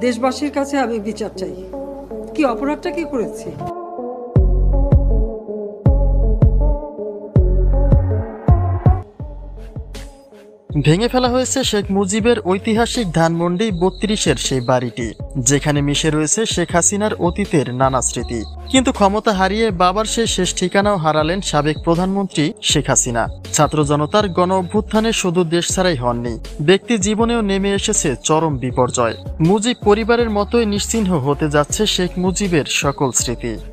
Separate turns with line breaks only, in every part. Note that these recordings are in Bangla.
দেশবাসীর কাছে আমি বিচার চাই। কি অপরাধটা কি করেছি?
ভেঙে ফেলা হয়েছে শেখ মুজিবের ঐতিহাসিক ধানমন্ডি বত্রিশের সেই বাড়িটি, যেখানে মিশে রয়েছে শেখ হাসিনার অতীতের নানা স্মৃতি। কিন্তু ক্ষমতা হারিয়ে বাবার সেই শেষ ঠিকানাও হারালেন সাবেক প্রধানমন্ত্রী শেখ হাসিনা। ছাত্র জনতার গণ অভ্যুত্থানে শুধু দেশ ছাড়াই হননি, ব্যক্তি জীবনেও নেমে এসেছে চরম বিপর্যয়। মুজিব পরিবারের মতোই নিশ্চিহ্ন হতে যাচ্ছে শেখ মুজিবের সকল স্মৃতি।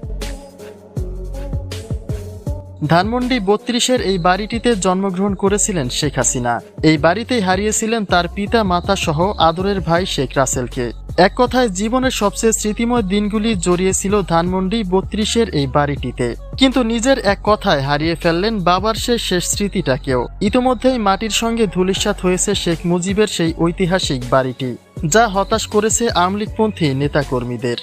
ধানমন্ডি বত্রিশের এই বাড়িটিতে জন্মগ্রহণ করেছিলেন শেখ হাসিনা। এই বাড়িতেই হারিয়েছিলেন তার পিতা, মাতা সহ আদরের ভাই শেখ রাসেলকে। এক কথায় জীবনের সবচেয়ে স্মৃতিময় দিনগুলি জড়িয়েছিল ধানমন্ডি বত্রিশের এই বাড়িটিতে। কিন্তু নিজের এক কথায় হারিয়ে ফেললেন বাবার সেই শেষ স্মৃতিটাকেও। ইতোমধ্যেই মাটির সঙ্গে ধূলিসাৎ হয়েছে শেখ মুজিবের সেই ঐতিহাসিক বাড়িটি, যা হতাশ করেছে আমলিকপন্থী নেতাকর্মীদের।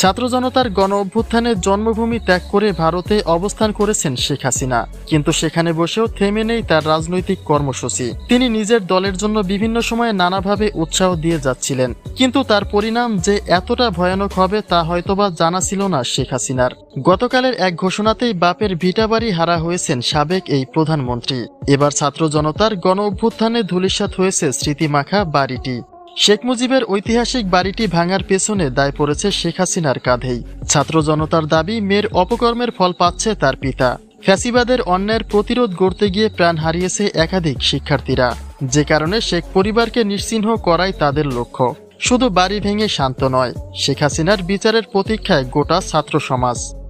ছাত্র জনতার গণ অভ্যুত্থানের জন্মভূমি ত্যাগ করে ভারতে অবস্থান করেছেন শেখ হাসিনা। কিন্তু সেখানে বসেও থেমে নেই তার রাজনৈতিক কর্মসূচি। তিনি নিজের দলের জন্য বিভিন্ন সময়ে নানাভাবে উৎসাহ দিয়ে যাচ্ছিলেন। কিন্তু তার পরিণাম যে এতটা ভয়ানক হবে তা হয়তোবা জানা ছিল না শেখ হাসিনার। গতকালের এক ঘোষণাতেই বাপের ভিটাবাড়ি হারা হয়েছেন সাবেক এই প্রধানমন্ত্রী। এবার ছাত্র জনতার গণ অভ্যুত্থানে ধূলিসাৎ হয়েছে স্মৃতিমাখা বাড়িটি। শেখ মুজিবের ঐতিহাসিক বাড়িটি ভাঙার পেছনে দায় পড়েছে শেখ হাসিনার কাঁধেই। ছাত্র জনতার দাবি, মেয়ের অপকর্মের ফল পাচ্ছে তার পিতা। ফ্যাসিবাদের অন্যায়ের প্রতিরোধ গড়তে গিয়ে প্রাণ হারিয়েছে একাধিক শিক্ষার্থীরা। যে কারণে শেখ পরিবারকে নিশ্চিহ্ন করাই তাদের লক্ষ্য। শুধু বাড়ি ভেঙে শান্ত নয়, শেখ হাসিনার বিচারের প্রতীক্ষায় গোটা ছাত্র সমাজ।